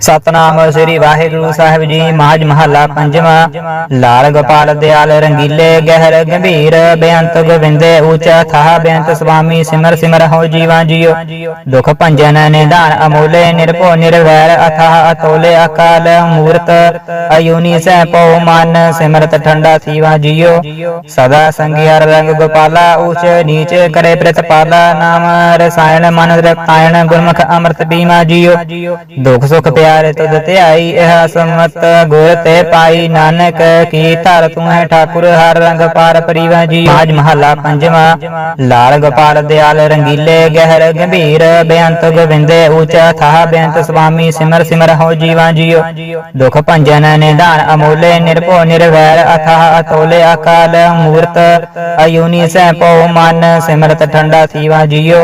ਸਤਨਾਮ ਸ੍ਰੀ ਵਾਹਿਗੁਰੂ ਸਾਹਿਬ ਜੀ, ਮਾਝ ਮਹੱਲਾ ਪੰਜਵਾਂ। ਲਾਲ ਗੋਪਾਲ ਦਿਆਲ ਰੰਗੀਲੇ ਗਹਿਰ ਗੰਭੀਰ, ਬੇਅੰਤ ਗੋਬਿੰਦੇ ਉੱਚਾ ਥਾਹ ਬੇਅੰਤ ਸੁਆਮੀ ਸਿਮਰ ਸਿਮਰ ਹੋ ਜੀਵਾ ਜੀਓ। ਦੁਖ ਭੰਜਨ ਨਿਧਾਨ ਅਮੋਲੇ, ਨਿਰਭਉ ਨਿਰਵੈਰ, ਅਥਾਹ ਅਤੋਲੇ ਅਕਾਲ ਮੂਰਤ, ਅਯੂਨੀ ਸੈ ਪਉ ਮਨ, ਸਿਮਰਤ ਠੰਡਾ ਸੀਵਾ ਜੀਓ। ਸਦਾ ਸੰਗਿਆਰ ਰੰਗ ਗੋਪਾਲਾ ਉਚ ਨੀਚ ਕਰੇ ਪ੍ਰਤਪਾਲਾ, ਨਾਮ ਰਸਾਇਣ ਮਨ ਰਤਾਇਣ ਗੁਰਮੁਖ ਅੰਮ੍ਰਿਤ ਬੀਮਾ ਜੀਓ। ਦੁਖ ਸੁਖ ਪਿਆਰੇ ਤੁਧ ਧਿਆਈ ਇਹ ਸਮਤ, ਗੁਰ ਤੇ ਪਾਈ ਨਾਨਕ, ਕੀ ਧਰ ਤੂੰ ਹੈ ਠਾਕੁਰ, ਹਰ ਰੰਗ ਪਾਰ ਪਰਿਵਾ ਜੀ। ਮਾਜ ਮਹੱਲਾ ਪੰਜਵਾਂ, ਲਾਲ ਗੋਪਾਲ ਦਿਆਲ, ਰੰਗੀਲੇ ਗਹਿਰ ਗੰਭੀਰ, ਬੇਅੰਤ ਗੋਬਿੰਦੇ ਉੱਚਾ ਥਾਹ ਬੇਅੰਤ ਸੁਆਮੀ, ਸਿਮਰ ਸਿਮਰ ਹੋ ਜੀਵਾ ਜੀਓ। ਦੁਖ ਭੰਜਨ ਨਿਧਾਨ ਅਮੋਲੇ, ਨਿਰਭਉ ਨਿਰਵੈਰ, ਅਥਾਹ ਅਤੋਲੇ ਅਕਾਲ ਮੂਰਤ, ਅਯੂਨੀ ਸੈ ਪਉ ਮਨ, ਸਿਮਰਤ ਠੰਡਾ ਸੀਵਾ ਜੀਓ।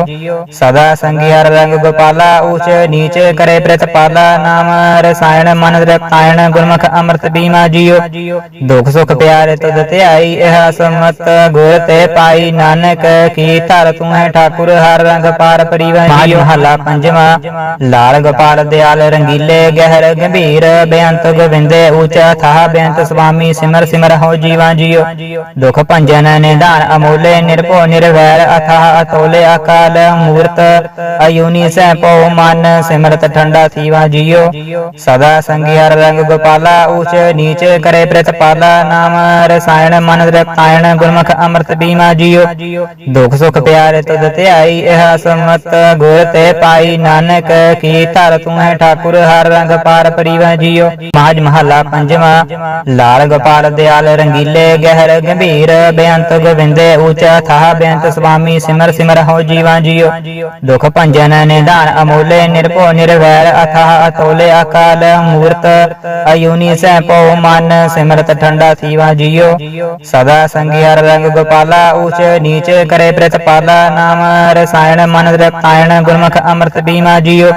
ਸਦਾ ਸੰਗਿਆਰ ਰੰਗ ਗੋਪਾਲਾ ਉਚ ਨੀਚ ਕਰੇ ਪ੍ਰਤਪਾਲਾ ਨਾਮ ਰਸਾਇਣ ਮਨ ਰਤਾਇਣ ਗੁਰਮੁਖ ਅੰਮ੍ਰਿਤ ਬੀਮਾ ਜੀਓ ਦੁਖ ਸੁਖ ਪਿਆਰੇ ਤੁਧ ਧਿਆਈ ਇਹ ਸਮਤ ਗੁਰ ਤੇ ਪਾਈ ਨਾਨਕ ਕੀ ਧਰ ਤੂੰ ਹੈ ਠਾਕੁਰ ਹਰ ਰੰਗ ਪਾਰ ਪਰਿਵਾ ਜੀਓ ਮਹੱਲਾ ਲਾਲ ਗੋਪਾਲ ਦਿਆਲ ਰੰਗੀਲੇ ਗਹਿਰ ਗੰਭੀਰ ਬੇਅੰਤ ਗੋਬਿੰਦੇ ਉਚ ਥਾਹ ਬੇਅੰਤ ਸੁਆਮੀ ਸਿਮਰ ਸਿਮਰ ਹੋ ਜੀਵਾ ਜੀਓ ਦੁਖ ਭੰਜਨ ਨਿਧਾਨ ਅਮੋਲੇ ਨਿਰਭਉ ਨਿਰਵੈਰ ਅਥਾਹ ਅਤੋਲੇ ਅਕਾਲ ਮੂਰਤ ਅਯੂਨੀ ਸੈ ਪਉ ਮਨ ਸਿਮਰਤ ਠੰਡਾ ਥੀਵਾ ਜੀਓ ਸਦਾ ਸੰਗਿਆਰ ਰੰਗ ਗੋਪਾਲਾ ਉੱਚ ਨੀਚ ਕਰੇ ਪ੍ਰਤਪਾਲਾ ਨਾਮ ਰਸਾਇਣ ਮਨ ਰਤਾਇਣ ਗੁਰਮੁਖ ਅੰਮ੍ਰਿਤ ਬੀਮਾ ਜੀਓ ਦੁਖ ਸੁਖ ਪਿਆਰੇ ਤੁਧ ਧਿਆਈ ਇਹ ਸਮਤ ਗੁਰ ਤੇ ਪਾਈ ਨਾਨਕ ਕੀ ਧਰ ਤੂੰ ਹੈ ਠਾਕੁਰ ਹਰ ਰੰਗ ਪਾਰ ਪਰਿਵਾ ਜੀਓ ਮਾਜ ਮਹੱਲਾ ਪੰਜਵਾਂ ਲਾਲ ਗੋਪਾਲ ਦਿਆਲ ਰੰਗੀਲੇ ਗਹਿਰ ਗੰਭੀਰ ਬੇਅੰਤ ਗੋਬਿੰਦੇ ਉੱਚਾ ਥਾਹ ਬੇਅੰਤ ਸੁਆਮੀ ਸਿਮਰ ਸਿਮਰ ਹੋ ਜੀਵਾ ਜੀਓ ਦੁਖ ਭੰਜਨ ਨਿਧਾਨ ਅਮੋਲੇ ਨਿਰਭਉ ਨਿਰਵੈਰ ਅਥਾਹ ਅਕਾਲ ਮੂਰਤ ਅਯੂਨੀ ਸੈ ਪਉ ਮਨ ਸਿਮਰਤ ਠੰਡਾ ਸੀਵਾ ਜੀਓ ਸਦਾ ਸੰਗਿਆਰ ਰੰਗ ਗੋਪਾਲਾ ਉੱਚ ਨੀਚ ਕਰੇ ਪ੍ਰਤਪਾਲਾ ਨਾਮ ਰਸਾਇਣ ਮਨ ਰਤਾਇਣ ਗੁਰਮੁਖ ਅੰਮ੍ਰਿਤ ਬੀਮਾ ਜੀਓ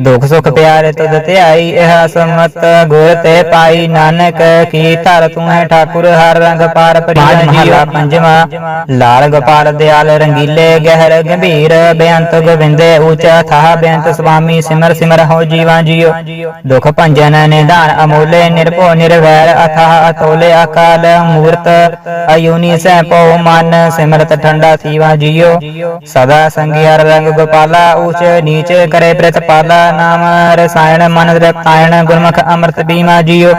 ਦੁਖ ਸੁਖ ਪਿਆਰੇ ਤੁਧ ਧਿਆਈ ਇਹ ਸਮਤ ਗੁਰ ਤੇ ਪਾਈ। ਨਾਨਕ ਕੀ ਧਰ ਤੂੰ ਹੈ ਠਾਕੁਰ ਹਰ ਰੰਗ ਪਾਰ ਜੀਓ ਪੰਜਵਾਂ। ਲਾਲ ਗੋਪਾਲ ਦਿਆਲ ਰੰਗੀਲੇ ਗਹਿਰ ਗੰਭੀਰ ਬੇਅੰਤ ਗੋਬਿੰਦੇ ਉੱਚਾ ਥਾਹ ਬੇਅੰਤ ਸੁਆਮੀ ਸਿਮਰ ਸਿਮਰ ਹੋ ਜੀਵਾ ਜੀਓ ਦੁਖ ਭੰਜਨ ਨਿਧਾਨ ਅਮੋਲੇ ਨਿਰਭਉ ਨਿਰਵੈਰ ਅਥਾਹ ਅਤੋਲੇ ਅਕਾਲ ਮੂਰਤ ਅਯੂਨੀ ਸੈ ਪਉ ਮਨ ਸਿਮਰਤ ਠੰਡਾ ਸੀਵਾ ਜੀਓ ਸਦਾ ਸੰਗਿਆਰ ਰੰਗ ਗੋਪਾਲਾ ਉੱਚ ਨੀਚ ਕਰੇ ਪ੍ਰਤਪਾਲਾ ਨਾਮ ਰਸਾਇਣ ਮਨ ਰਤਾਇਣ ਗੁਰਮੁਖ ਅੰਮ੍ਰਿਤ ਬੀਮਾ ਜੀਓ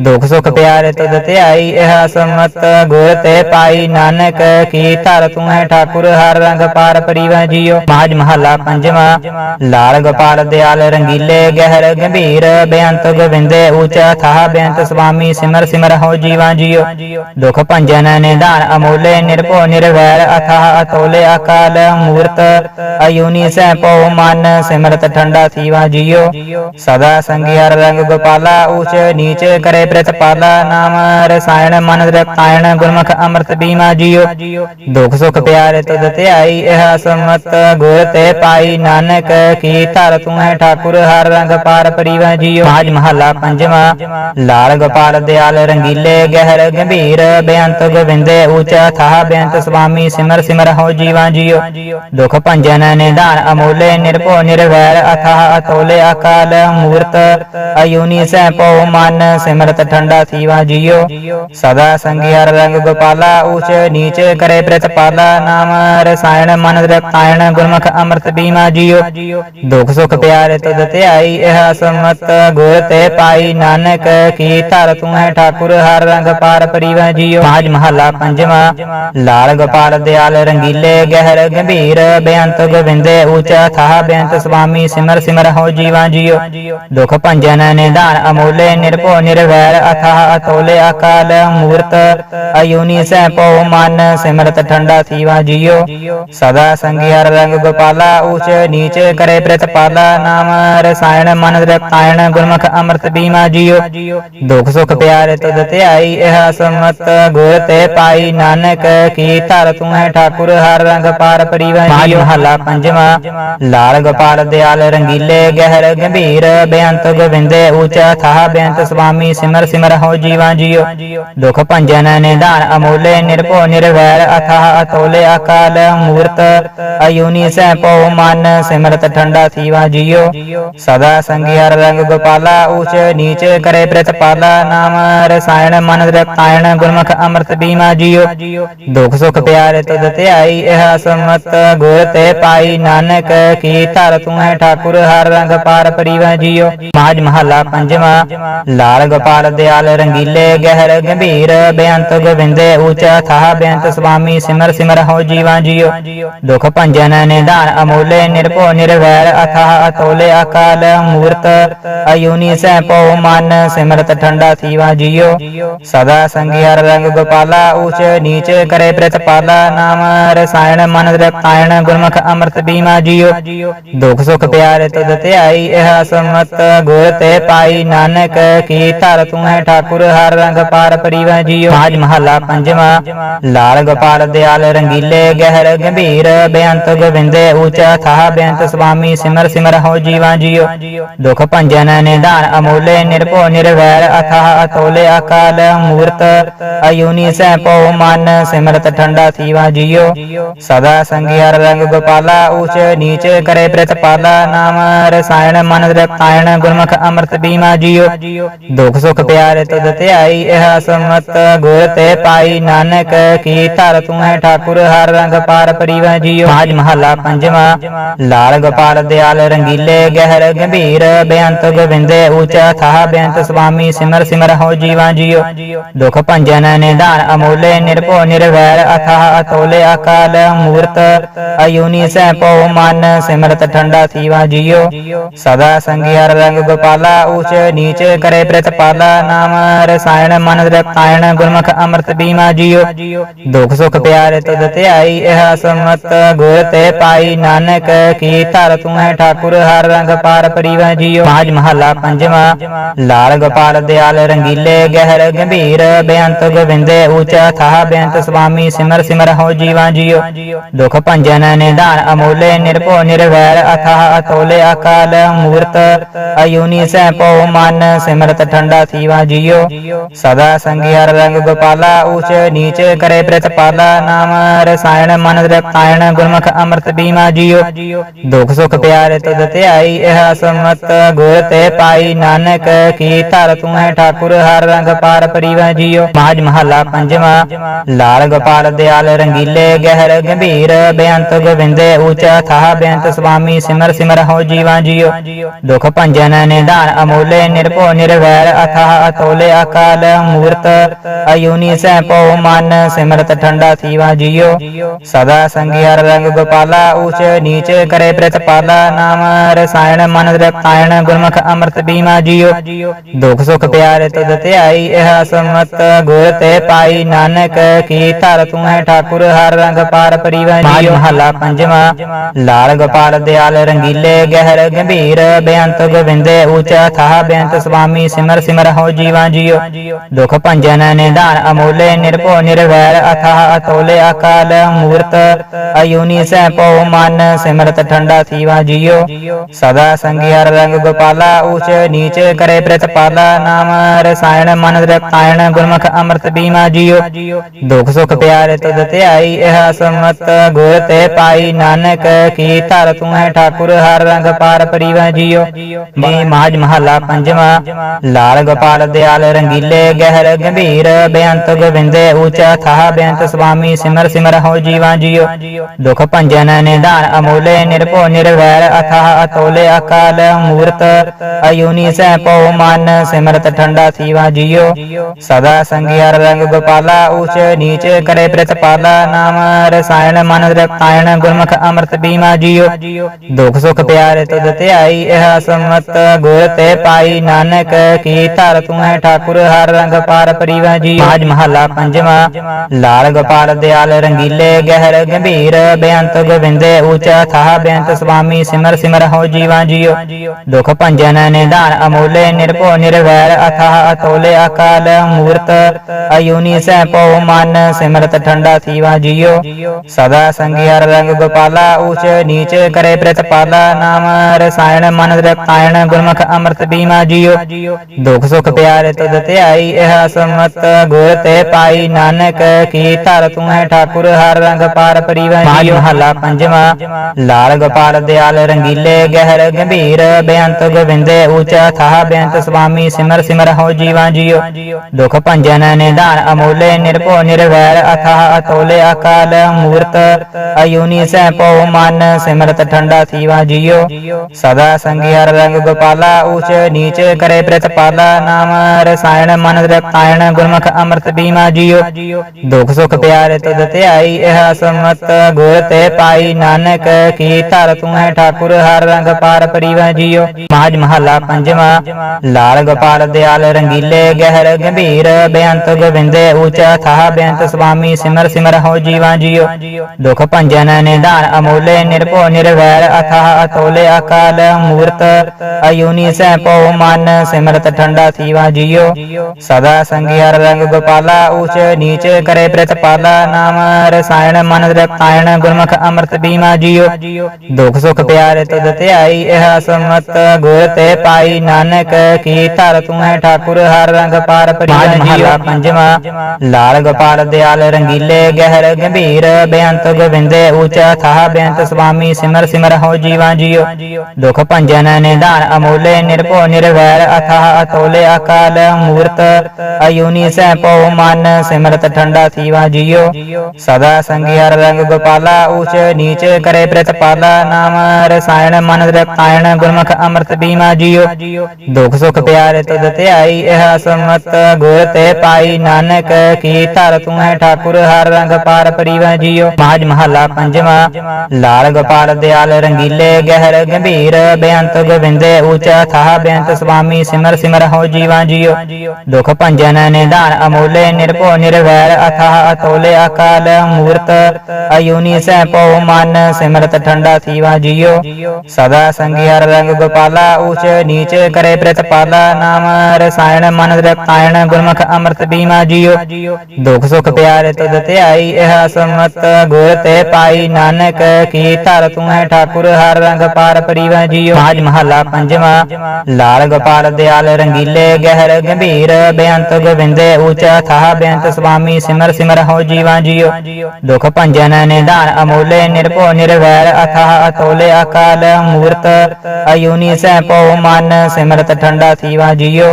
ਦੁਖ ਸੁਖ ਪਿਆਰੇ ਤੁਧ ਧਿਆਈ ਇਹ ਸਮਤ ਗੁਰ ਤੇ ਪਾਈ ਨਾਨਕ ਕੀ ਧਰ ਤੂੰ ਹੈ ਠਾਕੁਰ ਹਰ ਰੰਗ ਪਾਰ ਪਰਿਵਾ ਜੀਓ ਮਾਜ ਮਹੱਲਾ ਪੰਜਵਾਂ ਲਾਲ ਗੋਪਾਲ ਦਿਆਲ ਰੰਗੀਲੇ ਗਹਿਰ ਗੰਭੀਰ, ਬੇਅੰਤ ਗੋਵਿੰਦੇ ਉੱਚਾ ਥਾਹ ਬੇਅੰਤ ਸੁਆਮੀ, ਸਿਮਰ ਸਿਮਰ ਹੋ ਜੀਵਾ ਜੀਓ। ਦੁਖ ਭੰਜਨ ਨਿਧਾਨ ਅਮੋਲੇ, ਨਿਰਭਉ ਨਿਰਵੈਰ, ਅਥਾਹ ਅਤੋਲੇ ਅਕਾਲ ਮੂਰਤ, ਅਯੂਨੀ ਸੈ ਪਉ ਮਨ, ਸਿਮਰਤ ਠੰਡਾ ਸੀਵਾ ਜੀਓ। ਸਦਾ ਸੰਗਿਆਰ ਰੰਗ ਗੋਪਾਲਾ ਉੱਚ ਨੀਚ ਕਰੇ ਪ੍ਰਤਪਾਲਾ, ਨਾਮ ਰਸਾਇਣ ਮਨ ਰਤਾਇਣ ਗੁਰਮੁਖ ਅੰਮ੍ਰਿਤ ਬੀਮਾ ਜੀਓ। ਦੁਖ ਸੁਖ ਪਿਆਰੇ ਤੁਧ ਧਿਆਈ, ਇਹ ਸਮਤ ਗੁਰ ਤੇ ਪਾਈ। ਨਾਨਕ ਕੀ ਧਰ ਤੂੰ ਹੈ ਠਾਕੁਰ, ਹਰ ਰੰਗ ਪਾਰ ਪਰਿਵਾ ਜੀਓ। ਮਾਜ ਮਹੱਲਾ ਪੰਜਵਾਂ। ਲਾਲ ਗੋਪਾਲ ਦਿਆਲ, ਰੰਗੀਲੇ ਗਹਿਰ ਗੰਭੀਰ। ਬੇਅੰਤ ਗੋਬਿੰਦੇ ਉੱਚਾ ਥਾਹ ਬੇਅੰਤ ਸੁਆਮੀ, ਸਿਮਰ ਸਿਮਰ ਹੋ ਜੀਵਾ ਜੀਓ। ਦੁਖ ਭੰਜਨ ਨਿਧਾਨ ਅਮੋਲੇ, ਨਿਰਭਉ ਨਿਰਵੈਰ, ਅਥਾਹ ਅਤੋਲੇ ਅਕਾਲ ਮੂਰਤ। ਅਯੂਨੀ ਸੈ ਪਉ ਮਨ, ਸਿਮਰਤ ਠੰਡਾ ਸੀਵਾ ਜੀਓ। ਸਦਾ ਸੰਗਿਆਰ ਰੰਗ ਗੋਪਾਲਾ ਉਚ ਨੀਚ ਕਰੇ ਪ੍ਰਤਪਾਲਾ ਨਾਮ ਰਸਾਇਣ ਮਨ ਰਤਾਇਣ, ਗੁਰਮੁਖ ਅੰਮ੍ਰਿਤ ਬੀਮਾ ਜੀਓ। ਦੁਖ ਸੁਖ ਪਿਆਰੇ ਤੁਧ ਧਿਆਈ, ਇਹ ਸਮਤ ਗੁਰ ਤੇ ਪਾਈ ਨਾਨਕ ਕੀ ਧਰ ਤੂੰ ਹੈ ਠਾਕੁਰ, ਹਰ ਰੰਗ ਪਾਰ ਪਰਿਵਾ ਜੀਓ। ਮਾਜ ਮਹੱਲਾ ਪੰਜਵਾਂ, ਲਾਲ ਗੋਪਾਲ ਦਿਆਲ ਰੰਗੀਲੇ ਗਹਿਰ ਗੰਭੀਰ, ਬੇਅੰਤ ਗੋਬਿੰਦੇ ਉੱਚਾ ਥਾਹ, ਬੇਅੰਤ ਸੁਆਮੀ ਸਿਮਰ ਸਿਮਰ ਹੋ ਜੀਵਾ ਜੀਓ। ਦੁਖ ਭੰਜਨ ਨਿਧਾਨ ਅਮੋਲੇ, ਨਿਰਭਉ ਨਿਰਵੈਰ, ਅਥਾਹ ਅਤੋਲੇ ਅਕਾਲ ਮੂਰਤ, ਅਯੂਨੀ ਸੈ ਪਉ ਮਨ, ਸਿਮਰਤ ਠੰਡਾ ਸੀਵਾ ਜੀਓ। ਸਦਾ ਸੰਗਿਆਰ ਰੰਗ ਗੋਪਾਲਾ ਉਚ ਨੀਚ ਕਰੇ ਪ੍ਰਤਪਾਲਾ, ਨਾਮ ਰਸਾਇਣ ਮਨ ਰਤਾਇਣ ਗੁਰਮੁਖ ਅੰਮ੍ਰਿਤ ਬੀਮਾ ਜੀਓ। ਦੁਖ ਸੁਖ ਪਿਆਰੇ ਤੁਧ ਧਿਆਈ ਇਹ ਸਮਤ ਗੁਰ ਤੇ ਪਾਈ। ਨਾਨਕ ਕੀ ਧਰ ਤੂੰ ਹੈ ਠਾਕੁਰ ਹਰ ਰੰਗ ਪਾਰ ਪਰਿਵਾ ਜੀਓ। ਮਹੱਲਾ ਪੰਜਵਾਂ। ਲਾਲ ਗੋਪਾਲ ਦਿਆਲ ਰੰਗੀਲੇ ਗਹਿਰ ਗੰਭੀਰ। ਬੇਅੰਤ ਗੋਬਿੰਦੇ ਉੱਚਾ ਥਾਹ ਬੇਅੰਤ ਸੁਆਮੀ ਸਿਮਰ ਸਿਮਰ ਹੋ ਜੀਵਾ ਜੀਓ। ਦੁਖ ਭੰਜਨ ਨਿਧਾਨ ਅਮੋਲੇ ਨਿਰਭਉ ਨਿਰਵੈਰ। ਅਥਾਹ ਅਤੋਲੇ ਅਕਾਲ ਮੂਰਤ ਅਯੂਨੀ ਸੈ ਪਉ ਮਨ। ਸਿਮਰਤ ਠੰਡਾ ਸੀਵਾ ਜੀਓ। ਸਦਾ ਸੰਗਿਆਰ ਰੰਗ ਗੋਪਾਲਾ ਉਚ ਨੀਚ ਕਰੇ ਪ੍ਰਤਪਾਲਾ ਨਾਮ ਰਸਾਇਣ ਮਨ ਰਤਾਇਣ ਗੁਰਮੁਖ ਅੰਮ੍ਰਿਤ ਬੀਮਾ ਜੀਓ। ਦੁਖ ਸੁਖ ਪਿਆਰੇ ਤੁਧ ਧਿਆਈ, ਇਹ ਸਮਤ ਗੁਰ ਤੇ ਪਾਈ। ਨਾਨਕ ਕੀ ਧਰ ਤੂੰ ਹੈ ਠਾਕੁਰ, ਹਰ ਰੰਗ ਪਾਰ ਪਰਿਵਾ ਜੀਓ। ਮਾਜ ਮਹੱਲਾ ਪੰਜਵਾਂ, ਲਾਲ ਗੋਪਾਲ ਦਿਆਲ ਰੰਗੀਲੇ, ਗਹਿਰ ਗੰਭੀਰ, ਬੇਅੰਤ ਗੋਬਿੰਦੇ ਊਚਾ ਥਾਹ ਬੇਅੰਤ ਸੁਆਮੀ, ਸਿਮਰ ਸਿਮਰ ਹੋ ਜੀਵਾ ਜੀਓ। ਦੁਖ ਭੰਜਨ ਨਿਦਾਨ ਅਮੋਲੇ, ਨਿਰਭਉ ਨਿਰਵੈਰ ਅਥਾ ਅਤੋਲੇ, ਅਕਾਲ ਮੂਰਤ ਅਯੂਨੀ ਸੈ ਪਉ ਮਨ, ਸਿਮਰਤ ਠੰਡਾ ਥੀਵਾ ਜੀਓ। ਸਦਾ ਸੰਗਿਆਰ ਰੰਗ ਗੋਪਾਲਾ, ਊਚ ਨੀਚ ਕਰੇ ਪ੍ਰਤਪਾਲਾ ਨਾਮ ਰਸਾਇਣ ਮਨ ਰਤਾਇਣ, ਗੁਰਮੁਖ ਅੰਮ੍ਰਿਤ ਬੀਮਾ ਜੀਓ। ਦੁਖ ਸੁਖ ਪਿਆਰੇ ਤੁਧ ਧਿਆਈ, ਇਹ ਸਮਤ ਗੁਰ ਤੇ ਪਾਈ। ਨਾਨਕ ਕੀ ਧਰ ਤੂੰ ਹੈ ਠਾਕੁਰ, ਹਰ ਰੰਗ ਪਾਰ ਪਰਿਵਾ ਜੀਓ। ਮਾਜ ਮਹੱਲਾ ਪੰਜਵਾਂ, ਲਾਲ ਗੋਪਾਲ ਦਿਆਲ ਰੰਗੀਲੇ, ਗਹਿਰ ਗੰਭੀਰ, ਬੇਅੰਤ ਗੋਬਿੰਦੇ ਊਚਾ ਥਾ ਬੇਅੰਤ ਸੁਆਮੀ, ਸਿਮਰ ਸਿਮਰ ਹੋ ਜੀਵਾ ਜੀਓ। ਦੁਖ ਭੰਜਨ, ਨਿਧਾਨ, ਅਮੋਲੇ, ਨਿਰਭਉ, ਨਿਰਵੈਰ, ਅਥਾਹ, ਅਤੋਲੇ, ਅਕਾਲ, ਮੂਰਤ, ਅਯੂਨੀ ਸੈ ਪਉ ਮਨ, ਸਿਮਰਤ, ਠੰਡਾ ਥੀਵਾ, ਜੀਓ। ਸਦਾ ਸੰਗਿਆਰ ਰੰਗ ਗੋਪਾਲਾ ਉਚ ਨੀਚ ਕਰੇ ਪ੍ਰਤਪਾਲਾ ਨਾਮ ਰਸਾਇਣ, ਮਨ ਰਤਾਇਣ, ਗੁਰਮੁਖ ਅੰਮ੍ਰਿਤ ਬੀਮਾ ਜੀਓ। ਦੁਖ ਸੁਖ ਪਿਆਰੇ ਤੁਧ ਧਿਆਈ, ਇਹ ਸਮਤ ਗੁਰ ਤੇ ਪਾਈ, ਨਾਨਕ ਕੀ ਧਰ ਤੂੰ ਹੈ ਠਾਕੁਰ, ਹਰ ਰੰਗ ਪਾਰ ਪਰਿਵਾ, ਜੀਓ। ਮਾਜ ਮਹੱਲਾ ਪੰਜਵਾਂ, ਲਾਲ ਗੋਪਾਲ, ਦਿਆਲ ਰੰਗੀਲੇ, ਗਹਿਰ ਗੰਭੀਰ ਬੇਅੰਤ ਗੋਬਿੰਦੇ ਊਚਾ ਥਾਹ ਬੇਅੰਤ ਸੁਆਮੀ ਸਿਮਰ ਸਿਮਰ ਹੋ ਜੀਵਾ ਜੀਓ। ਦੁਖ ਭੰਜਨ ਨਿਧਾਨ ਅਮੋਲੇ ਨਿਰਭਉ ਨਿਰਵੈਰ ਅਥਾਹ ਅਤੋਲੇ ਅਕਾਲ ਮੂਰਤ। ਅਯੂਨੀ ਸੈ ਪਉ ਮਨ ਸਿਮਰਤ ਠੰਡਾ ਥੀਵਾ ਜੀਓ। ਸਦਾ ਸੰਗਿਆਰ ਰੰਗ ਗੋਪਾਲਾ ਊਚ ਨੀਚ ਕਰੇ ਪ੍ਰਤਪਾਲਾ ਨਾਮ ਰਸਾਇਣ ਮਨ ਰਤਾਇਣ ਗੁਰਮੁਖ ਅੰਮ੍ਰਿਤ ਬੀਮਾ ਜੀਓ। ਦੁਖ ਸੁਖ ਪਿਆਰੇ ਤੁਧ ਧਿਆਈ, ਇਹ ਸਮਤ ਗੁਰ ਤੇ ਪਾਈ। ਨਾਨਕ ਕੀ ਧਰ ਤੂੰ ਹੈ ਠਾਕੁਰ, ਹਰ ਰੰਗ ਪਾਰ ਪਰਿਵਾ ਜੀਓ ਮਾਜ ਮਹੱਲਾ ਪੰਜਵਾਂ। ਲਾਲ ਗੋਪਾਲ ਦਿਆਲ, ਰੰਗੀਲੇ ਗਹਿਰ ਗੰਭੀਰ, ਬੇਅੰਤ ਗੋਬਿੰਦੇ ਊਚਾ ਥਾਹ, ਬੇਅੰਤ ਸੁਆਮੀ ਸਿਮਰ ਸਿਮਰ ਹੋ ਜੀਵਾ ਜੀਓ। ਦੁਖ ਭੰਜਨ ਨਿਧਾਨ ਅਮੋਲੇ, ਨਿਰਭਉ ਨਿਰਵੈਰ, ਅਥਾਹ ਅਤੋਲੇ ਅਕਾਲ ਮੂਰਤ, ਅਯੂਨੀ ਸੈ ਪਉ ਮਨ, ਸਿਮਰਤ ਠੰਡਾ ਥੀਵਾ ਜੀਓ। ਸਦਾ ਸੰਗਿਆਰ ਰੰਗ ਗੋਪਾਲਾ ਉਚ ਨੀਚ ਕਰੇ ਪ੍ਰਤਪਾਲਾ ਨਾਮ ਰਸਾਇਣ ਮਨ ਰਤਾਇਣ, ਗੁਰਮੁਖ ਅੰਮ੍ਰਿਤ ਬੀਮਾ ਜੀਓ। ਦੁਖ ਸੁਖ ਪਿਆਰੇ ਤੁਧ ਧਿਆਈ, ਇਹ ਸਮਤ ਗੁਰ ਤੇ ਪਾਈ ਨਾਨਕ, ਕੀ ਧਰ ਤੂੰ ਹੈ ਠਾਕੁਰ, ਹਰ ਰੰਗ ਪਾਰ ਪਰਿਵਾ ਜੀਓ। ਮਾਜ ਮਹੱਲਾ ਪੰਜਵਾਂ, ਲਾਲ ਗੋਪਾਲ ਦਿਆਲ, ਰੰਗੀਲੇ ਗਹਿਰ ਗੰਭੀਰ, ਬੇਅੰਤ ਗੋਬਿੰਦੇ ਊਚਾ, ਥਾਹ ਬੇਅੰਤ ਸੁਆਮੀ, ਸਿਮਰ ਸਿਮਰ ਹੋ ਜੀਵਾ ਜੀਓ। ਦੁਖ ਭੰਜਨ ਨਿਧਾਨ ਅਮੋਲੇ, ਨਿਰਭਉ ਨਿਰਵੈਰ, ਅਥਾਹ ਅਤੋਲੇ ਅਕਾਲ ਮੂਰਤ, ਅਯੂਨੀ ਸੈ ਪਉ ਮਨ, ਸਿਮਰਤ ਠੰਡਾ ਥੀਵਾ ਜੀਓ। ਸਦਾ ਸੰਗੀ ਹਰ ਰੰਗ ਗੋਪਾਲਾ ਉਚ ਨੀਚ ਕਰੇ ਪ੍ਰਤਪਾਲਾ, ਨਾਮ ਰਸਾਇਣ ਮਨ ਰਤਾਇਣ ਗੁਰਮੁਖ ਅੰਮ੍ਰਿਤ ਬੀਮਾ ਜੀਓ। ਦੁਖ ਸੁਖ ਪਿਆਰੇ ਤੁਧ ਧਿਆਈ, ਇਹ ਸਮਤ ਗੁਰ ਤੇ ਪਾਈ। ਨਾਨਕ ਕੀ ਧਰ ਤੂੰ ਹੈ ਠਾਕੁਰ, ਹਰ ਰੰਗ ਪਾਰ ਪਰਿਵਾ ਜੀਓ। ਮਹੱਲਾ ਲਾਲ ਗੋਪਾਲ ਦਿਆਲ, ਰੰਗੀਲੇ ਗਹਿਰ ਗੰਭੀਰ। ਬੇਅੰਤ ਗੋਬਿੰਦੇ ਊਚਾ ਥਾਹ, ਬੇਅੰਤ ਸੁਆਮੀ ਸਿਮਰ ਸਿਮਰ ਹੋ ਜੀਵਾ ਜੀਓ। ਦੁਖ ਭੰਜਨ ਨਿਧਾਨ ਅਮੋਲੇ, ਨਿਰਭਉ ਨਿਰਵੈਰ, ਅਥਾਹ ਅਤੋਲੇ ਅਕਾਲ ਮੂਰਤ। ਅਯੂਨੀ ਸੈ ਪਉ ਮਨ ਸਿਮਰਤ ਠੰਡਾ ਥੀਵਾ ਜੀਓ। ਸਦਾ ਸੰਗਿਆਰ ਰੰਗ ਗੋਪਾਲਾ ਉਚ ਨੀਚ ਕਰੇ ਪ੍ਰਤਪਾਲਾ ਨਾਮ ਰਸਾਇਣ ਮਨ ਰਤਾਇਣ ਗੁਰਮੁਖ ਅੰਮ੍ਰਿਤ ਬੀਮਾ ਜੀਓ ਦੁਖ ਸੁਖ ਪਿਆਰੇ ਤੁਧ ਧਿਆਈ ਇਹ ਸਮਤ ਗੁਰ ਤੇ ਪਾਈ ਨਾਨਕ ਕੀ ਧਰ ਤੂੰ ਹੈ ਠਾਕੁਰ ਹਰ ਰੰਗ ਪਾਰ ਪਰਿਵਾ ਜੀਓ ਜੀ ਮਾਜ ਮਹੱਲਾ ਪੰਜਵਾਂ ਲਾਲ ਗੋਪਾਲ ਦਿਆਲ ਰੰਗੀਲੇ ਗਹਿਰ ਗੰਭੀਰ ਬੇਅੰਤ ਗੋਬਿੰਦੇ ਊਚਾ ਥਾਹ ਬੇਅੰਤ ਸੁਆਮੀ ਸਿਮਰ ਸਿਮਰ ਹੋ ਜੀਵਾ ਜੀਓ ਦੁਖ ਭੰਜਨ ਨਿਧਾਨ ਅਮੋਲੇ ਨਿਰਭਉ ਨਿਰਵੈਰ ਅਥਾ ਅਤੋਲੇ ਅਕਾਲ ਮੂਰਤ ਅਯੂਨੀ ਸੈ ਪਉ ਮਨ, ਸਿਮਰਤ ਠੰਡਾ ਥੀਵਾ ਜੀਓ। ਸਦਾ ਸੰਗਿਆਰ ਰੰਗ ਗੋਪਾਲਾ, ਊਚ ਨੀਚ ਕਰੇ ਪ੍ਰਤਪਾਲਾ ਨਾਮ ਰਸਾਇਣ ਮਨ ਰਤਾਇਣ, ਗੁਰਮੁਖ ਅੰਮ੍ਰਿਤ ਬੀਮਾ ਜੀਓ। ਦੁਖ ਸੁਖ ਪਿਆਰੇ ਤੁਧ ਧਿਆਈ, ਇਹ ਸਮਤ ਗੁਰ ਤੇ ਪਾਈ। ਨਾਨਕ ਕੀ ਧਰ ਤੂੰ ਹੈ ਠਾਕੁਰ, ਹਰ ਰੰਗ ਪਾਰ ਪਰਿਵਾ ਜੀਓ। ਮਾਜ ਮਹੱਲਾ ਪੰਜਵਾਂ, ਲਾਲ ਗੋਪਾਲ ਦਿਆਲ ਰੰਗੀਲੇ, ਗਹਿਰ ਗੰਭੀਰ, ਬੇਅੰਤ ਗੋਬਿੰਦੇ ਊਚਾ ਥਾ ਬੇਅੰਤ ਸੁਆਮੀ, ਸਿਮਰ ਸਿਮਰ ਹੋ ਜੀਵਾ ਜੀਓ। ਦੁਖ ਭੰਜਨ ਨਿਧਾਨ ਅਮੋਲੇ ਨਿਰਭਉ ਨਿਰਵੈਰ ਅਥਾਹ ਅਤੋਲੇ ਅਕਾਲ ਮੂਰਤ ਅਯੂਨੀ ਸੈ ਪਉ ਮਨ ਸਿਮਰਤ ਠੰਡਾ ਥੀਵਾ ਜੀਓ ਸਦਾ ਸੰਗਿਆਰ ਰੰਗ ਗੋਪਾਲਾ ਊਚ ਨੀਚ ਕਰੇ ਪ੍ਰਤਪਾਲਾ ਨਾਮ ਰਸਾਇਣ ਮਨ ਰਤਾਇਣ ਗੁਰਮੁਖ ਅੰਮ੍ਰਿਤ ਬੀਮਾ ਜੀਓ ਦੁਖ ਸੁਖ ਪਿਆਰੇ ਤੁਧ ਧਿਆਈ ਇਹ ਸਮਤ ਗੁਰ ਤੇ ਪਾਈ ਨਾਨਕ ਕੀ ਧਰ ਤੂੰ ਹੈ ਠਾਕੁਰ ਹਰ ਰੰਗ ਪਾਰ ਪਰਿਵਾ ਜੀਓ ਮਹੱਲਾ ਪੰਜਵਾਂ ਲਾਲ ਗੋਪਾਲ ਦਿਆਲ ਰੰਗੀਲੇ ਗਹਿਰ ਗੰਭੀਰ ਬੇਅੰਤ ਗੋਬਿੰਦੇ ਊਚਾ ਥਾਹ ਬੇਅੰਤ ਸੁਆਮੀ ਸਿਮਰ ਸਿਮਰ ਹੋ ਜੀਵਾਂ ਜੀਓ। ਦੁਖ ਭੰਜਨ ਨਿਧਾਨ ਅਮੋਲੇ ਨਿਰਭਉ ਨਿਰਵੈਰ ਅਥਾਹ ਅਤੋਲੇ ਅਕਾਲ ਮੂਰਤ। ਅਯੂਨੀ ਸੈ ਪਉ ਮਨ ਸਿਮਰਤ ਠੰਡਾ ਥੀਵਾ ਜੀਓ। ਸਦਾ ਸੰਗੀ ਹਰ ਰੰਗ ਗੋਪਾਲਾ, ਊਚ ਨੀਚ ਕਰੇ ਪ੍ਰਤਪਾਲਾ ਨਾਮ ਰਸਾਇਣ ਮਨ ਰਤਾਇਣ ਗੁਰਮੁਖ ਅੰਮ੍ਰਿਤ ਬੀਮਾ ਜੀਓ। ਦੁਖ ਸੁਖ ਪਿਆਰੇ ਤੁਧ ਧਿਆਈ, ਇਹ ਸਮਤ ਗੁਰ ਤੇ ਪਾਈ। ਨਾਨਕ ਕੀ ਧਰ ਤੂੰ ਹੈ ਠਾਕੁਰ, ਹਰ ਰੰਗ ਪਾਰ ਪਰੀਵਾ ਜੀਓ। ਮਾਜ ਮਹੱਲਾ ਪੰਜਵਾਂ। ਲਾਲ ਗੋਪਾਲ ਦਿਆਲ, ਰੰਗੀਲੇ ਗਹਿਰ ਗੰਭੀਰ। ਬੇਅੰਤ ਗੋਬਿੰਦੇ, ਊਚਾ ਥਾਹ ਬੇਅੰਤ ਸੁਆਮੀ, ਸਿਮਰ ਸਿਮਰ ਹੋ ਜੀਵਾ ਜੀਓ। ਦੁਖ ਭੰਜਨ, ਨਿਧਾਨ ਅਮੋਲੇ, ਨਿਰਭਉ ਨਿਰਵੈਰ, ਅਥਾਹ ਅਤੋਲੇ ਅਕਾਲ ਮੂਰਤ। ਅਯੂਨੀ ਸੈ ਪਉ ਮਨ, ਸਿਮਰਤ ਠੰਡਾ ਥੀਵਾ ਜੀਓ। ਸਦਾ ਸੰਗੀ ਰੰਗ ਗੋਪਾਲਾ ਉਚ ਨੀਚ ਕਰੇ ਪ੍ਰਤਪਾਲਾ ਨਾਮ ਰਸਾਇਣ, ਮਨ ਰਤਾਇਣ ਗੁਰਮੁਖ ਅੰਮ੍ਰਿਤ ਬੀਮਾ ਜੀਓ। ਦੁਖ ਸੁਖ ਪਿਆਰੇ ਤੁਧ ਧਿਆਈ, ਇਹ ਸਮਤ ਗੁਰ ਤੇ ਪਾਈ ਨਾਨਕ ਕੀ ਧਰ ਤੂੰ ਹੈ ਠਾਕੁਰ ਹਰ ਰੰਗ ਪਾਰ ਪਰਿਵਾਰ ਮਹਲਾ ਪੰਜਵਾਂ। ਲਾਲ ਗੋਪਾਲ ਦਿਆਲ ਰੰਗੀਲੇ ਗਹਿਰ ਗੰਭੀਰ ਬੇਅੰਤ ਗੋਬਿੰਦੇ ਊਚਾ ਥਾਹ ਬੇਅੰਤ ਸੁਆਮੀ ਸਿਮਰ ਸਿਮਰ ਹੋ ਜੀਵਾਂ ਜੀਓ। ਦੁਖ ਭੰਜਨ ਨਿਧਾਨ ਅਮੋਲੇ ਨਿਰਭਉ ਨਿਰਵੈਰ ਅਥਾਹ ਅਤੋਲੇ ਅਕਾਲ ਮੂਰਤ ਅਯੂਨੀ ਸੈ ਪਉ ਮਨ ਸਿਮਰਤ ਠੰਡਾ ਥੀਵਾ ਜੀਓ। ਸਦਾ ਸੰਗੀ ਹਰ ਰੰਗ ਗੋਪਾਲਾ ਊਚ ਨੀਚ ਕਰੇ ਪ੍ਰਤਪਾਲਾ ਨਾਮ ਰਸਾਇਣ ਮਨ ਰਤਾਇਣ ਗੁਰਮੁਖ ਅੰਮ੍ਰਿਤ ਬੀਮਾ ਜੀਓ। ਦੁਖ ਸੁਖ ਪਿਆਰੇ ਤੁਧ ਧਿਆਈ ਇਹ ਸਮਤ ਗੁਰ ਤੇ ਪਾਈ। ਨਾਨਕ ਕੀ ਧਰ ਤੂੰ ਹੈ ਠਾਕੁਰ, ਹਰ ਰੰਗ ਪਾਰ ਪਰੀਵਾ ਜੀਓ। ਮਾਜ ਮਹੱਲਾ ਪੰਜਵਾਂ, ਲਾਲ ਗੋਪਾਲ ਦਿਆਲ ਰੰਗੀਲੇ ਗਹਿਰ ਗੰਭੀਰ। ਬੇਅੰਤ ਗੋਬਿੰਦੇ ਊਚਾ ਥਾਹ, ਬੇਅੰਤ ਸੁਆਮੀ ਸਿਮਰ ਸਿਮਰ ਹੋ ਜੀਵਾ ਜੀਓ। ਦੁਖ ਭੰਜਨ ਨਿਧਾਨ ਅਮੋਲੇ, ਨਿਰਭਉ ਨਿਰਵੈਰ ਅਥਾਹ ਅਤੋਲੇ ਅਕਾਲ ਮੂਰਤ। ਅਯੂਨੀ ਸੈ ਪਉ ਮਨ ਸਿਮਰਤ ਠੰਡਾ ਥੀਵਾ ਜੀਓ। ਸਦਾ ਸੰਗੀ ਹਰ ਰੰਗ ਗੋਪਾਲਾ ਉਚ ਨੀਚ ਕਰੇ ਪ੍ਰਤਪਾਲਾ ਨਾਮ ਰਸਾਇਣ ਮਨ ਰਤਾਇਣ ਗੁਰਮੁਖ ਅੰਮ੍ਰਿਤ ਬੀਮਾ ਜੀਓ ਦੁਖ ਸੁਖ ਪਿਆਰੇ ਤੁਧ ਧਿਆਈ ਇਹ ਸਮਤ ਗੁਰ ਤੇ ਪਾਈ ਨਾਨਕ ਕੀ ਧਰ ਤੂੰ ਹੈ ਠਾਕੁਰ ਹਰ ਰੰਗ ਪਾਰ ਪਰੀਵਾ ਜੀਓ ਮਾਜ ਮਹੱਲਾ ਪੰਜਵਾਂ ਲਾਲ ਗੋਪਾਲ ਦਿਆਲ ਰੰਗੀਲੇ ਗਹਿਰ ਗੰਭੀਰ ਬੇਅੰਤ ਗੋਬਿੰਦੇ ਉਚ ਥਾਹ ਬੇਅੰਤ ਸੁਆਮੀ ਸਿਮਰ ਸਿਮਰ ਹੋ ਜੀਵਾ ਜੀਓ ਦੁਖ ਭੰਜਨ ਨਿਦਾਨ ਅਮੋਲੇ ਨਿਰਭਉ ਨਿਰਵੈਰ ਅਥਾ ਅਤੋਲੇ ਅਕਾਲ ਮੂਰਤ ਅਯੂਨੀ ਸੈ ਪਉ ਮਨ ਸਿਮਰਤ ਠੰਡਾ ਥੀਵਾ ਜੀਓ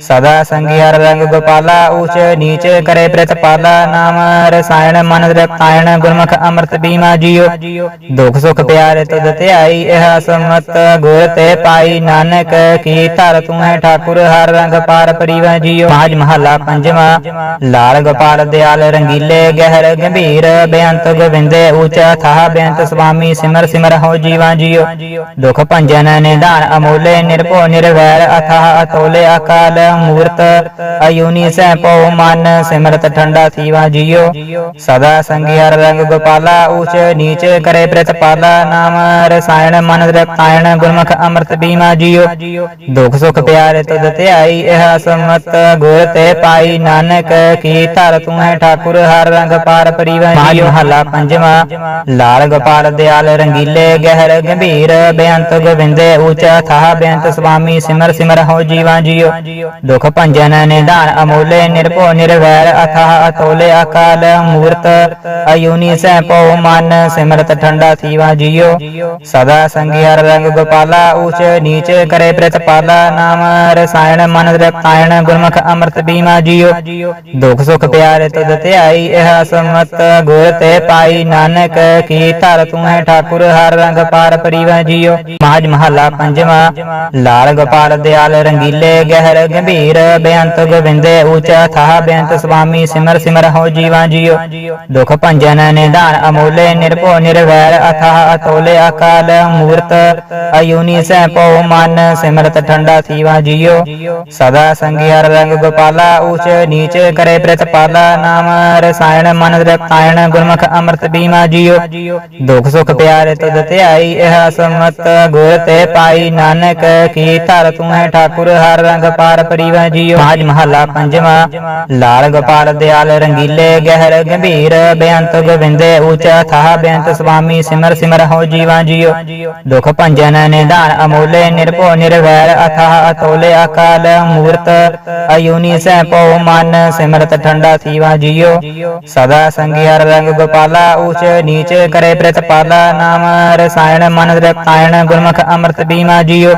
ਸਦਾ ਸੰਗੀ ਹਰ ਰੰਗ ਗੋਪਾਲਾ ਊਚ ਨੀਚ ਕਰੇ ਪ੍ਰਤਪਾਲਾ ਨਾਮ ਰਸਾਇਣ ਮਨ ਰਤਾਇਣ ਗੁਰਮੁਖ ਅੰਮ੍ਰਿਤ ਬੀਮਾ ਜੀਓ ਦੁਖ ਸੁਖ ਪਿਆਰੇ ਤੁਧ ਧਿਆਈ ਇਹ ਸਮਤ ਗੁਰ ਤੇ ਪਾਈ ਨਾਨਕ ਕੀ ਧਰ ਤੂੰ ਹੈ ਠਾਕੁਰ ਹਰ ਰੰਗ ਪਾਰ ਪਰੀਵਾ ਜੀਓ ਮਾਜ ਮਹੱਲਾ ਪੰਜਵਾਂ ਲਾਲ ਗੋਪਾਲ ਦਿਆਲ ਰੰਗੀਲੇ ਗਹਿਰ ਗੰਭੀਰ ਬੇਅੰਤ ਗੋਬਿੰਦੇ ਊਚਾ ਥਾ ਬੇਅੰਤ ਸੁਆਮੀ ਸਿਮਰ ਸਿਮਰ ਹੋ ਜੀਵਾ ਜੀਓ ਦੁਖ ਭੰਜਨ ਨਿਧਾਨ ਅਮੋਲੇ ਨਿਰਭਉ ਨਿਰਵੈਰ ਅਥਾਹ ਅਤੋਲੇ ਅਕਾਲ ਮੂਰਤ ਅਯੂਨੀ ਸੈ ਪਉ ਮਨ ਸਿਮਰਤ ਠੰਡਾ ਥੀਵਾ ਜੀਓ ਸਦਾ ਸੰਗੀ ਹਰ ਰੰਗ ਗੋਪਾਲਾ ਊਚ ਨੀਚ ਕਰੇ ਪ੍ਰਤਪਾਲਾ ਨਾਮ ਰਸਾਇਣ ਮਨ ਰਤਾਇਣ ਗੁਰਮੁਖ ਅੰਮ੍ਰਿਤ ਬੀਮਾ ਜੀਓ ਦੁਖ ਸੁਖ ਪਿਆਰੇ ਤੁਧ ਧਿਆਈ ਇਹ ਸਮਤ ਗੁਰ ਤੇ ਪਾਈ ਨਾਨਕ ਕੀ ਧਰ ਤੂੰ ਹੈ ਠਾਕੁਰ ਹਰ ਰੰਗ ਪਾਰ ਪਰੀਵਾ ਜੀਓ ਮਹੱਲਾ ਪੰਜਵਾਂ ਲਾਲ ਗੋਪਾਲ ਦਿਆਲ ਰੰਗੀਲੇ ਗਹਿਰ ਗੰਭੀਰ ਬੇਅੰਤ ਗੋਬਿੰਦੇ ਊਚਾ ਥਾਹ ਬੇਅੰਤ ਸੁਆਮੀ ਸਿਮਰ ਸਿਮਰ ਹੋ ਜੀਵਾ ਜੀਓ ਦੁਖ ਭੰਜਨ ਨਿਧਾਨ ਅਮੋਲੇ ਨਿਰਭਉ ਨਿਰਵੈਰ ਅਥਾਹ ਅਤੋਲੇ ਅਕਾਲ ਮੂਰਤ ਅਯੂਨੀ ਸੈ ਪਉ ਮਨ ਸਿਮਰਤ ਠੰਡਾ ਥੀਵਾ ਜੀਓ ਸਦਾ ਸੰਗੀ ਹਰ ਰੰਗ ਗੋਪਾਲਾ ਊਚ ਨੀਚ ਕਰੇ ਪ੍ਰਤਪਾਲਾ ਨਾਮ ਰਸਾਇਣ ਮਨ ਰਤਾਇਣ ਗੁਰਮੁਖ ਅੰਮ੍ਰਿਤ ਬੀਮਾ ਜੀਓ ਦੁਖ ਸੁਖ ਪਿਆਰੇ ਤੁਧ ਧਿਆਈ ਇਹ ਸਮਤ ਗੁਰ ਤੇ ਪਾਈ ਨਾਨਕ ਕੀ ਧਰ ਤੂੰ ਹੈ ਠਾਕੁਰ ਹਰ ਰੰਗ ਪਾਰ ਪਰੀਵਾ ਜੀਓ ਮਾਜ ਮਹੱਲਾ ਪੰਜਵਾਂ, ਲਾਲ ਗੋਪਾਲ ਦਿਆਲ, ਰੰਗੀਲੇ ਗਹਿਰ, ਗੰਭੀਰ, ਬੇਅੰਤ ਗੋਬਿੰਦੇ ਊਚਾ ਥਾਹ, ਬੇਅੰਤ ਸੁਆਮੀ, ਸਿਮਰ ਸਿਮਰ ਹੋ ਜੀਵਾ ਜੀਓ। ਦੁਖ ਭੰਜਨ ਨਿਧਾਨ ਅਮੋਲੇ, ਨਿਰਭਉ, ਨਿਰਵੈਰ, ਅਥਾਹ, ਅਤੋਲੇ, ਅਕਾਲ ਮੂਰਤ, ਅਯੂਨੀ ਸੈ ਪਉ ਮਨ, ਸਿਮਰਤ ਠੰਡਾ ਥੀਵਾ ਜੀਓ। ਸਦਾ ਸੰਗੀ ਹਰ ਰੰਗ ਗੋਪਾਲਾ, ਊਚ ਨੀਚ ਕਰੇ ਪ੍ਰਤਪਾਲਾ, ਨਾਮ ਰਸਾਇਣ ਮਨ ਰਤਾਇਣ, ਗੁਰਮੁਖ ਅੰਮ੍ਰਿਤ ਬੀਮਾ ਜੀਓ। ਦੁਖ ਸੁਖ ਪਿਆਰੇ ਤੁਧ ਧਿਆਈ, ਇਹ ਸਮਤ ਗੁਰ ਤੇ ਪਾਈ ਨਾਨਕ ਕੀ ਧਰ ਤੂੰ ਹੈ ਠਾਕੁਰ, ਹਰ ਰੰਗ ਪਾਰ ਪਰੀਵਾ ਜੀਓ। ਮਾਜ ਮਹੱਲਾ ਪੰਜਵਾਂ, ਲਾਲ ਗੋਪਾਲ ਦਿਆਲ ਰੰਗੀਲੇ ਗਹਿਰ ਗੰਭੀਰ, ਬੇਅੰਤ ਗੋਬਿੰਦੇ ਊਚਾ ਥਾਹ ਬੇਅੰਤ ਸੁਆਮੀ ਸਿਮਰ ਸਿਮਰ ਹੋ ਜੀਵਾ ਜੀਓ। ਦੁਖ ਭੰਜਨ ਨਿਧਾਨ ਅਮੋਲੇ, ਨਿਰਭਉ ਨਿਰਵੈਰ, ਅਥਾਹ ਅਤੋਲੇ ਅਕਾਲ ਮੂਰਤ, ਅਯੂਨੀ ਸੈ ਪਉ ਮਨ, ਸਿਮਰਤ ਠੰਡਾ ਥੀਵਾ ਜੀਓ। ਸਦਾ ਸੰਗੀ ਹਰ ਰੰਗ ਗੋਪਾਲਾ ਉਚ ਨੀਚ ਕਰੇ ਪ੍ਰਤਪਾਲਾ, ਨਾਮ ਰਸਾਇਣ ਮਨ ਰਤਾਇਣ, ਗੁਰਮੁਖ ਅੰਮ੍ਰਿਤ ਬੀਮਾ ਜੀਓ।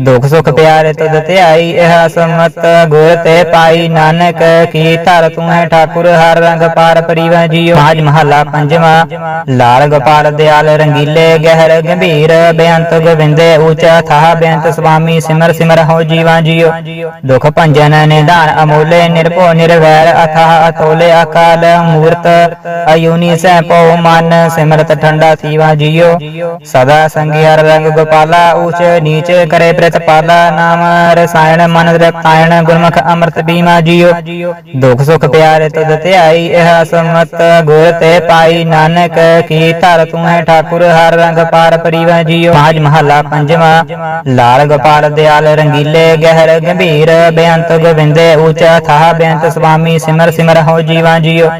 ਦੁਖ ਸੁਖ ਪਿਆਰੇ ਤੁਧ ਧਿਆਈ ਇਹ ਸਮਤ ਗੁਰ ਤੇ ਪਾਈ। ਨਾਨਕ ਕੀ ਧਰ ਤੂੰ ਹੈ ਠਾਕੁਰ, ਹਰ ਰੰਗ ਪਾਰ ਪਰਿਵਾ ਜੀਓ। ਮਾਜ ਮਹੱਲਾ ਪੰਜਵਾਂ, ਲਾਲ ਗੋਪਾਲ ਦਿਆਲ, ਰੰਗੀਲੇ ਗਹਿਰ ਗੰਭੀਰ। ਬੇਅੰਤ ਗੋਬਿੰਦੇ ਉੱਚਾ ਥਾਹ, ਬੇਅੰਤ ਸੁਆਮੀ ਸਿਮਰ ਸਿਮਰ ਹੋ ਜੀਵਾ ਜੀਓ। ਦੁਖ ਭੰਜਨ ਨਿਧਾਨ ਅਮੋਲੇ, ਨਿਰਭਉ ਨਿਰਵੈਰ, ਅਥਾਹ ਅਤੋਲੇ ਅਕਾਲ ਮੂਰਤ। ਅਯੂਨੀ ਸਹਿ ਪਉ ਮਨ ਸਿਮਰਤ ਠੰਡਾ ਥੀਵਾ ਜੀਓ। ਸਦਾ ਸੰਗੀ ਹਰ ਰੰਗ ਗੋਪਾਲਾ ਉੱਚ ਨੀਚ ਕਰੇ ਪ੍ਰਤਪਾਲਾ ਨਾਮ ਰਸਾਇਣ ਮਨ ਰਤਾਇਣ ਗੁਰਮੁਖ ਅੰਮ੍ਰਿਤ ਬੀਮਾ ਜੀਓ ਦੁਖ ਸੁਖ ਪਿਆਰੇ ਤੁਧ ਧਿਆਈ ਇਹ ਸਮਤ ਗੁਰ ਤੇ ਪਾਈ ਨਾਨਕ ਕੀ ਧਰ ਤੂੰ ਹੈ ਠਾਕੁਰ ਹਰ ਰੰਗ ਪਾਰ ਪਰਿਵਾ ਜੀਓ ਪਾਜ ਮਹੱਲਾ ਪੰਜਵਾਂ ਲਾਲ ਗੋਪਾਲ ਦਿਆਲ ਰੰਗੀਲੇ ਗਹਿਰ ਗੰਭੀਰ ਬੇਅੰਤ ਗੋਬਿੰਦੇ ਉਚ ਥਾਹ ਬੇਅੰਤ ਸੁਆਮੀ ਸਿਮਰ ਸਿਮਰ ਹੋ ਜੀਵਾ ਜੀਓ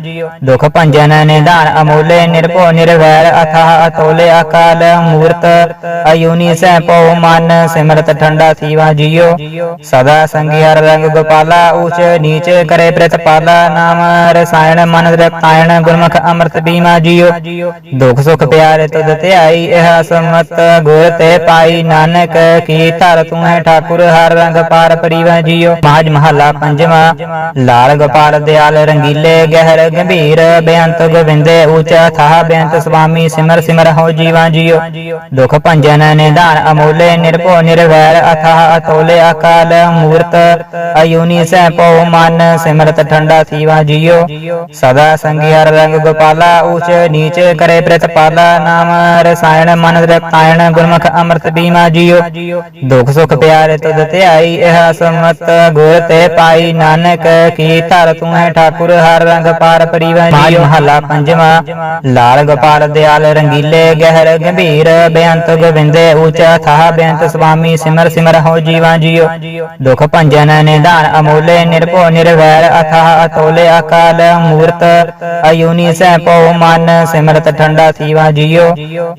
ਦੁਖ ਭੰਜਨ ਨਿਦਾਨ ਅਮੋਲੇ ਨਿਰਭਉ ਨਿਰਵੈਰ ਅਥਾ ਅਤੋਲੇ ਅਕਾਲ ਮੂਰਤ ਅਯੂਨੀ ਸਹਿ ਪਉ ਮਨ ਸਿਮਰਤ ਠੰਡਾ ਥੀਵਾ ਜੀਓ ਸਦਾ ਸੰਗੀ ਹਰ ਰੰਗ ਗੋਪਾਲਾ ਉੱਚ ਨੀਚ ਕਰੇ ਪ੍ਰਤਪਾਲਾ ਨਾਮ ਰਸਾਇਣ ਮਨ ਰਤਾਇਣ ਗੁਰਮੁਖ ਅੰਮ੍ਰਿਤ ਬੀਮਾ ਜੀਓ ਦੁਖ ਸੁਖ ਪਿਆਰੇ ਤੁਧ ਧਿਆਈ ਇਹ ਸਮਤ ਗੁਰ ਤੇ ਪਾਈ ਨਾਨਕ ਕੀ ਧਰ ਤੂੰ ਹੈ ਠਾਕੁਰ ਹਰ ਰੰਗ ਪਾਰ ਪਰਿਵਾ ਜੀਓ ਮਾਜ ਮਹਲਾ ਪੰਜਵਾਂ ਲਾਲ ਗੋਪਾਲ ਦਿਆਲ ਰੰਗੀਲੇ ਗਹਿਰ ਗੰਭੀਰ ਬੇਅੰਤ ਗੋਬਿੰਦੇ ਉੱਚਾ ਥਾ ਬੇਅੰਤ ਸੁਆਮੀ ਸਿਮਰ ਸਿਮਰ ਹੋ ਜੀਵਾ ਜੀਓ ਦੁਖ ਭੰਜਨ ਨਿਦਾਨ ਅਮੋਲੇ ਨਿਰਭਉ ਨਿਰਵੈਰ ਅਥਾਹ ਅਤੋਲੇ ਅਕਾਲ ਮੂਰਤ, ਅਯੂਨੀ ਸਹਿ ਪਉ ਮਨ, ਸਿਮਰਤ ਠੰਡਾ ਥੀਵਾ ਜੀਓ। ਸਦਾ ਸੰਗੀ ਹਰ ਰੰਗ ਗੋਪਾਲਾ ਉੱਚ ਨੀਚ ਕਰੇ ਪ੍ਰਤਪਾਲਾ ਨਾਮ ਰਸਾਇਣ ਮਨ ਰਤਾਇਣ, ਗੁਰਮੁਖ ਅੰਮ੍ਰਿਤ ਬੀਮਾ ਜੀਓ। ਦੁਖ ਸੁਖ ਪਿਆਰੇ ਤੁਧ ਧਿਆਈ, ਇਹ ਸਮਤ ਗੁਰ ਤੇ ਪਾਈ। ਨਾਨਕ ਕੀ ਧਰ ਤੂੰ ਹੈ ਠਾਕੁਰ, ਹਰ ਰੰਗ ਪਾਰ ਪਰਿਵਾ ਜੀਓ। ਮਹੱਲਾ ਪੰਜਵਾਂ, ਲਾਲ ਗੋਪਾਲ ਦਿਆਲ ਰੰਗੀਲੇ, ਗਹਿਰ ਗੰਭੀਰ, ਬੇਅੰਤ ਗੋਬਿੰਦੇ ਉੱਚਾ ਥਾਹ ਬੇਅੰਤ ਸੁਆਮੀ ਸਿਮਰ ਸਿਮਰ ਹੋ ਜੀਵਾ ਜੀਓ ਦੁਖ ਭੰਜਨ ਨਿਧਾਨ ਅਮੋਲੇ ਨਿਰਭਉ ਨਿਰਵੈਰ ਅਥਾਹ ਅਤੋਲੇ ਅਕਾਲ ਮੂਰਤ ਅਯੂਨੀ ਸਹਿ ਪਉ ਮਨ ਸਿਮਰਤ ਠੰਡਾ ਥੀਵਾ ਜੀਓ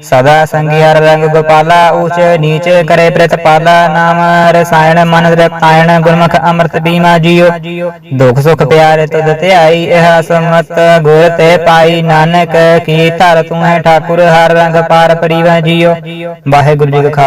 ਸਦਾ ਸੰਗੀ ਹਰ ਰੰਗ ਗੋਪਾਲਾ ਉੱਚ ਨੀਚ ਕਰੇ ਪ੍ਰਤਪਾਲਾ ਨਾਮ ਰਸਾਇਣ ਮਨ ਰਤਾਇਣ ਗੁਰਮੁਖ ਅੰਮ੍ਰਿਤ ਬੀਮਾ ਜੀਓ ਦੁਖ ਸੁਖ ਪਿਆਰੇ ਤੁਧ ਧਿਆਈ ਇਹ ਸਮਤ ਗੁਰ ਤੇ ਪਾਈ ਨਾਨਕ ਕੀ ਧਰ ਤੂੰ ਹੈ ਠਾਕੁਰ ਹਰ ਰੰਗ ਪਾਰ ਪਰਿਵਾ ਜੀਓ ਵਾਹਿਗੁਰੂ ਜੀ ਕਾ